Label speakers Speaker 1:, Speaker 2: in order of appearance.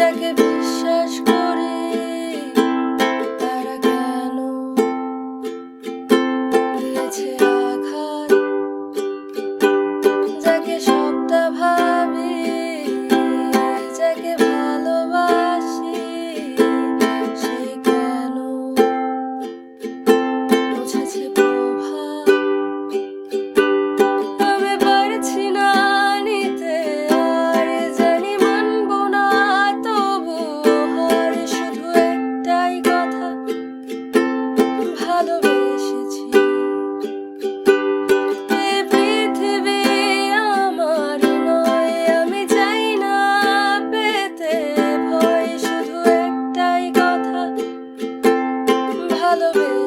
Speaker 1: যাকে বিশ্বাস কর। Follow it.